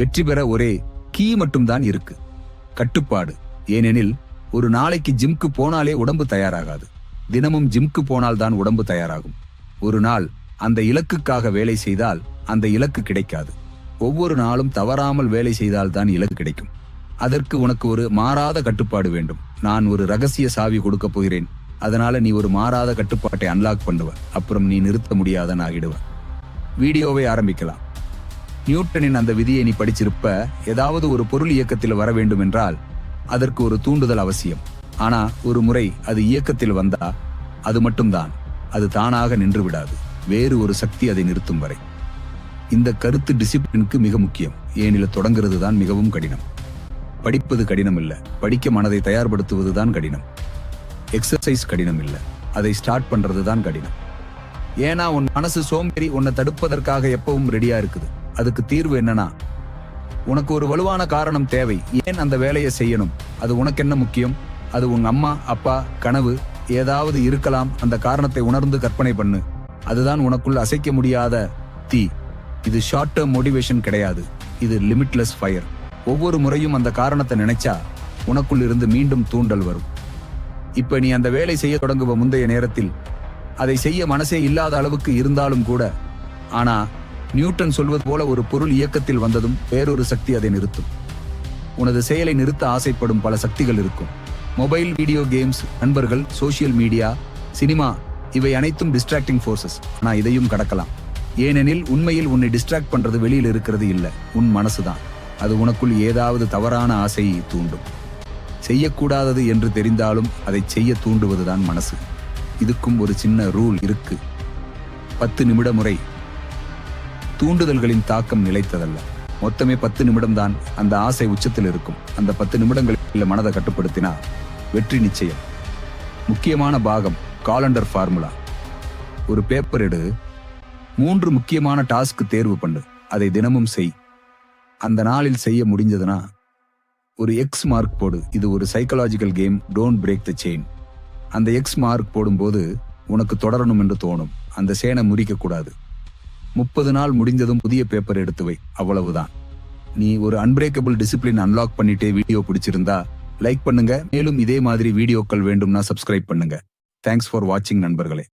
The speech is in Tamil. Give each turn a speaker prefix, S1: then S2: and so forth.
S1: வெற்றி பெற ஒரே கீ மட்டும்தான் இருக்கு. கட்டுப்பாடு. ஏனெனில் ஒரு நாளைக்கு ஜிம்க்கு போனாலே உடம்பு தயாராகாது. தினமும் ஜிம்க்கு போனால்தான் உடம்பு தயாராகும். ஒரு நாள் அந்த இலக்குக்காக வேலை செய்தால் அந்த இலக்கு கிடைக்காது. ஒவ்வொரு நாளும் தவறாமல் வேலை செய்தால்தான் இலக்கு கிடைக்கும். அதற்கு உனக்கு ஒரு மாறாத கட்டுப்பாடு வேண்டும். நான் ஒரு ரகசிய சாவி கொடுக்க போகிறேன். அதனால நீ ஒரு மாறாத கட்டுப்பாட்டை அன்லாக் பண்ணுவ. அப்புறம் நீ நிறுத்த முடியாதன் ஆகிடுவ வீடியோவை ஆரம்பிக்கலாம். நியூட்டனின் அந்த விதியை நீ படிச்சிருப்ப ஏதாவது ஒரு பொருள் இயக்கத்தில் வர வேண்டும் என்றால் அதற்கு ஒரு தூண்டுதல் அவசியம். ஆனா ஒரு முறை அது இயக்கத்தில் வந்தா அது மட்டும்தான். அது தானாக நின்று விடாது. வேறு ஒரு சக்தி அதை நிறுத்தும் வரை. இந்த கருத்து டிசிப்ளினுக்கு மிக முக்கியம். ஏனில் தொடங்குறது தான் மிகவும் கடினம். படிப்பது கடினம் இல்ல படிக்க மனதை தயார்படுத்துவது தான் கடினம். எக்ஸசைஸ் கடினம் இல்ல அதை ஸ்டார்ட் பண்றது தான் கடினம். ஏன்னா உன் மனசு சோம்பேறி உன்னை தடுப்பதற்காக எப்பவும் ரெடியா இருக்குது. அதுக்கு தீர்வு என்னன்னா உனக்கு ஒரு வலுவான காரணம் தேவை. ஏன் அந்த வேலையை செய்யணும்? அது உனக்கு என்ன முக்கியம்? அது உங்க அம்மா அப்பா கனவு ஏதாவது இருக்கலாம். அந்த காரணத்தை உணர்ந்து கற்பனை பண்ணு. அதுதான் உனக்குள் அசைக்க முடியாத தீ. இது ஷார்ட் டேர்ம் மோட்டிவேஷன் கிடையாது. இது லிமிட்லெஸ் ஃபயர் ஒவ்வொரு முறையும் அந்த காரணத்தை நினைச்சா உனக்குள் இருந்து மீண்டும் தூண்டல் வரும். இப்ப நீ அந்த வேலை செய்ய தொடங்குவ முந்தைய நேரத்தில் அதை செய்ய மனசே இல்லாத அளவுக்கு இருந்தாலும் கூட ஆனா நியூட்டன் சொல்வது போல ஒரு பொருள் இயக்கத்தில் வந்ததும் வேறொரு சக்தி அதை நிறுத்தும். உனது செயலை நிறுத்த ஆசைப்படும் பல சக்திகள் இருக்கும். மொபைல் வீடியோ கேம்ஸ் நண்பர்கள் சோஷியல் மீடியா சினிமா இவை அனைத்தும் டிஸ்ட்ராக்டிங் ஃபோர்சஸ். நான் இதையும் கடக்கலாம். ஏனெனில் உண்மையில் உன்னை டிஸ்ட்ராக்ட் பண்றது வெளியில் இருக்கிறது இல்லை உன் மனசுதான். அது உனக்குள் ஏதாவது தவறான ஆசையை தூண்டும். செய்யக்கூடாதது என்று தெரிந்தாலும் அதை செய்ய தூண்டுவதுதான் மனசு. இதுக்கும் ஒரு சின்ன ரூல் இருக்கு. பத்து நிமிட முறை தூண்டுதல்களின் தாக்கம் நிலைத்ததல்ல. மொத்தமே பத்து நிமிடம்தான் அந்த ஆசை உச்சத்தில் இருக்கும். அந்த பத்து நிமிடங்களில் மனதை கட்டுப்படுத்தினா வெற்றி நிச்சயம். முக்கியமான பாகம் காலண்டர் ஃபார்முலா ஒரு பேப்பர் எடு. மூன்று முக்கியமான டாஸ்க் தேர்வு பண்ணு. அதை தினமும் செய். அந்த நாளில் செய்ய முடிஞ்சதுன்னா ஒரு எக்ஸ் மார்க் போடு. இது ஒரு psychological game don't break the chain அந்த எக்ஸ் மார்க் போடும்போது உனக்கு தொடரணும் என்று தோணும். அந்த சேனை முறிக்கக்கூடாது. முப்பது நாள் முடிந்ததும் புதிய பேப்பர் எடுத்து வை. அவ்வளவுதான். நீ ஒரு அன்பிரேக்கபிள் டிசிப்ளின் அன்லாக் பண்ணிட்டே வீடியோ பிடிச்சிருந்தா லைக் பண்ணுங்க. மேலும் இதே மாதிரி வீடியோக்கள் வேண்டும்னா சப்ஸ்கிரைப் பண்ணுங்க. தேங்க்ஸ் ஃபார் வாட்சிங் நண்பர்களே.